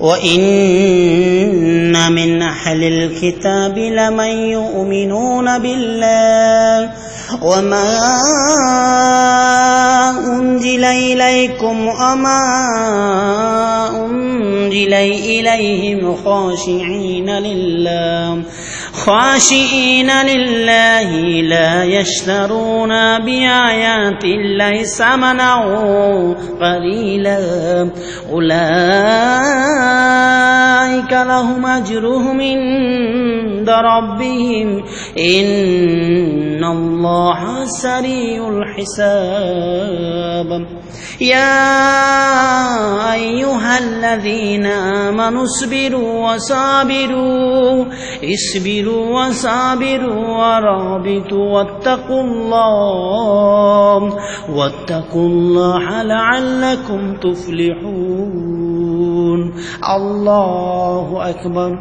وإن من أهل الكتاب لمن يؤمنون بالله وما أنزل إليكم وما أنزل إليهم خاشعين لله خاشئين لله لا يشترون بآيات الله ثمنا قليلا أولئك لهم أجرهم عند ربهم. إن الله سريع الحساب. يا أيها الذين آمنوا اصبروا وصابروا. اصبروا وصابروا ورابطوا واتقوا الله. واتقوا الله لعلكم تفلحون. الله أكبر.